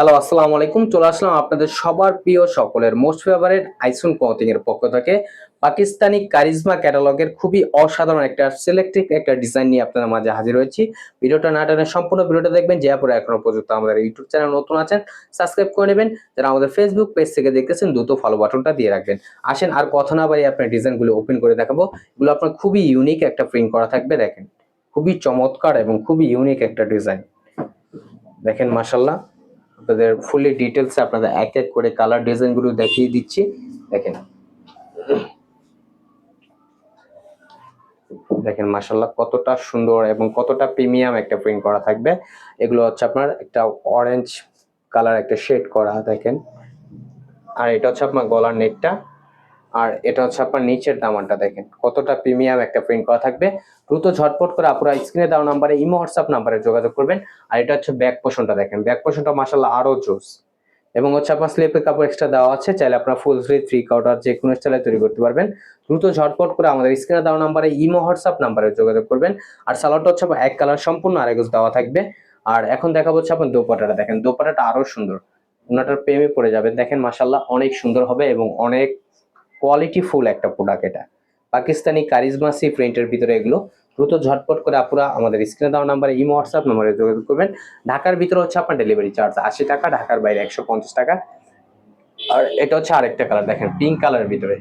Hello আসসালামু আলাইকুম। চলে আসলাম আপনাদের সবার প্রিয় সকলের মোস্ট ফেভারিট আইসুন ক্লথিং এর পক্ষ থেকে। পাকিস্তানি কারিজমা ক্যাটালগের খুবই অসাধারণ একটা সিলেক্টিভ একটা ডিজাইন নিয়ে আপনাদের মাঝে হাজির হয়েছি। ভিডিওটা না টানে সম্পূর্ণ ভিডিওটা দেখবেন, যে পরে এখনও পর্যন্ত আমাদের ইউটিউব চ্যানেল নতুন আছেন সাবস্ক্রাইব করে নেবেন। যারা আমাদের ফেসবুক পেজ থেকে দেখতেছেন, দ্রুত ফলো বাটনটা দিয়ে রাখবেন। আসেন, আর কথা না বাড়িয়ে আপনার ডিজাইনগুলো ওপেন করে দেখাবো। এগুলো আপনার খুবই ইউনিক একটা প্রিন্ট করা থাকবে, দেখেন। খুবই চমৎকার এবং খুবই ইউনিক একটা ডিজাইন দেখেন মাসাল্লাহ আপনাদের ফুলি ডিটেলস আপনাদের এক এক করে কালার ডিজাইনগুলো দেখিয়ে দিচ্ছি। দেখেন। দেখেন মাসাল্লাহ কতটা সুন্দর এবং কতটা প্রিমিয়াম একটা প্রিন্ট করা থাকবে। এগুলো হচ্ছে আপনার একটা অরেঞ্জ কালার একটা শেড করা, দেখেন। আর এটা হচ্ছে আপনার গলার নেটটা আর এটা হচ্ছে আপনার নিচের দামানটা দেখেন। কতটা প্রিমিয়াম একটা প্রিন্ট করা থাকবে। দ্রুত ঝটপট করে আপনারা স্ক্রিনে দেওয়া নাম্বারে, ইমো, হোয়াটসঅ্যাপ নাম্বারে যোগাযোগ করবেন। আর এটা হচ্ছে ব্যাক পোষণটা দেখেন। ব্যাক পোষণটা মাসাল্লাহ আরও জোস। এবং হচ্ছে আপনার স্লিপের কাপড় এক্সট্রা দেওয়া আছে। চাইলে আপনার ফুল স্লিপ থ্রি কাউটার যে কোনো স্টাইলে তৈরি করতে পারবেন। দ্রুত ঝটপট করে আমাদের স্ক্রিনে দেওয়া নাম্বারে, ইমো, হোয়াটসঅ্যাপ নাম্বারে যোগাযোগ করবেন। আর সালোয়ারটা হচ্ছে এক কালার সম্পূর্ণ আরেকজ দেওয়া থাকবে। আর এখন দেখা হচ্ছে আপনার দোপাটাটা দেখেন দোপাটাটা আরও সুন্দর। ওনাটার প্রেমে পড়ে যাবেন। দেখেন মাসাল্লাহ অনেক সুন্দর হবে এবং অনেক কোয়ালিটি ফুল একটা প্রোডাক্ট এটা। পাকিস্তানি কারিজমা সি প্রিন্টের ভিতরে এগুলো। দ্রুত ঝটপট করে আপুরা আমাদের স্ক্রিনে দেওয়া নাম্বারে ইমো হোয়াটসঅ্যাপ নাম্বারে যোগাযোগ করবেন। ঢাকার ভিতরে হচ্ছে আপনার ডেলিভারি চার্জ আশি টাকা, ঢাকার বাইরে একশো পঞ্চাশ টাকা। আর এটা হচ্ছে আরেকটা কালার দেখেন পিঙ্ক কালারের ভিতরে।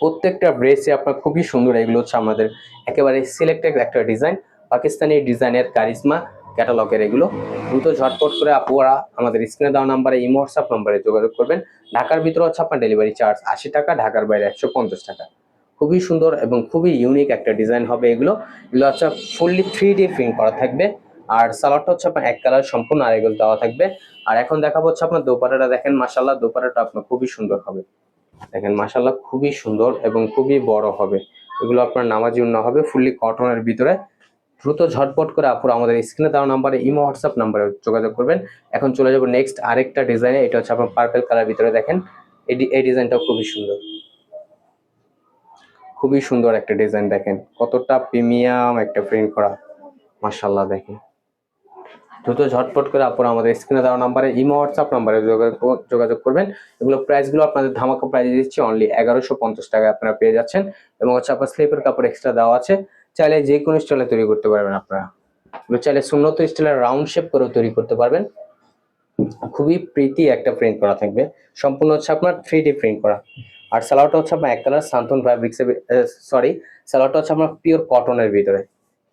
প্রত্যেকটা ড্রেসে আপনার খুবই সুন্দর এগুলো হচ্ছে আমাদের একেবারে সিলেক্টেড একটা ডিজাইন পাকিস্তানি ডিজাইনের কারিজমা ক্যাটালগের এগুলো। দ্রুত ঝটপট করে আপুরা আমাদের স্ক্রিনে দেওয়া নাম্বারে ইমো হোয়াটসঅ্যাপ নাম্বারে যোগাযোগ করবেন। ঢাকার ভিতরে হচ্ছে আপনার ডেলিভারি চার্জ আশি টাকা, ঢাকার বাইরে একশো পঞ্চাশ টাকা। খুবই সুন্দর এবং খুবই ইউনিক একটা ডিজাইন হবে এগুলো। এগুলো হচ্ছে ফুললি থ্রি ডি প্রিন্ট করা থাকবে। আর সালোয়ারটা হচ্ছে আপনার এক কালার সম্পূর্ণ আর এগুলো দেওয়া থাকবে। আর এখন দেখাবো হচ্ছে আপনার দোপাটাটা দেখেন মাসাল্লাহ দোপাটাটা আপনার খুবই সুন্দর হবে। দেখেন মাসাল্লাহ খুবই সুন্দর এবং খুবই বড় হবে। এগুলো আপনার নামাজি হবে ফুললি কটনের ভিতরে। দ্রুত ঝটপট করে আপুরা আমাদের স্ক্রিনে দেওয়া নাম্বারে ইমো হোয়াটসঅ্যাপ নাম্বারে যোগাযোগ করবেন। এখন চলে যাব নেক্সট আরেকটা ডিজাইনে এটা হচ্ছে আপনার পার্পেল কালার ভিতরে দেখেন। এই ডিজাইনটাও খুবই সুন্দর। খুবই সুন্দর একটা ডিজাইন দেখেন। কতটা প্রিমিয়াম একটা প্রিন্ট করা। মাশাল্লাহ দেখেন। দ্রুত ঝটপট করে আপনারা আমাদের স্ক্রিনে দেওয়া নাম্বারে ইমো হোয়াটসঅ্যাপ নাম্বারে যোগাযোগ যোগাযোগ করবেন। এগুলো প্রাইসগুলো আপনাদের ধামাকা প্রাইস দিচ্ছি। অনলি এগারোশো পঞ্চাশ টাকায় আপনারা পেয়ে যাচ্ছেন। এবং হচ্ছে আপনার স্লিপের কাপড় এক্সট্রা দেওয়া আছে। চাইলে যে কোনো স্টাইলে তৈরি করতে পারবেন আপনারা। চাইলে সুন্নত স্টাইলের রাউন্ড শেপ করেও তৈরি করতে পারবেন। খুবই প্রীতি একটা প্রিন্ট করা থাকবে। সম্পূর্ণ হচ্ছে আপনার থ্রি ডি প্রিন্ট করা। আর সালোয়ারটা হচ্ছে আপনার এক কালার সান্তন ফ্যাব্রিক্স সরি সালোয়ারটা হচ্ছে আপনার পিওর কটনের ভিতরে।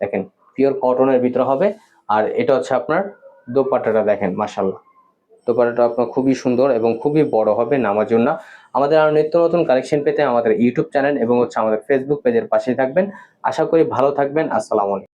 দেখেন পিওর কটনের ভিতরে হবে। আর এটা হচ্ছে আপনার দোপাট্টাটা দেখেন মাসাল্লাহ দোপাট্টাটা আপনার খুবই সুন্দর এবং খুবই বড় হবে নামার জন্য। আমাদের আরও নিত্য নতুন কালেকশন পেতে আমাদের ইউটিউব চ্যানেল এবং হচ্ছে আমাদের ফেসবুক পেজের পাশেই থাকবেন। আশা করি ভালো থাকবেন। আসসালামু আলাইকুম।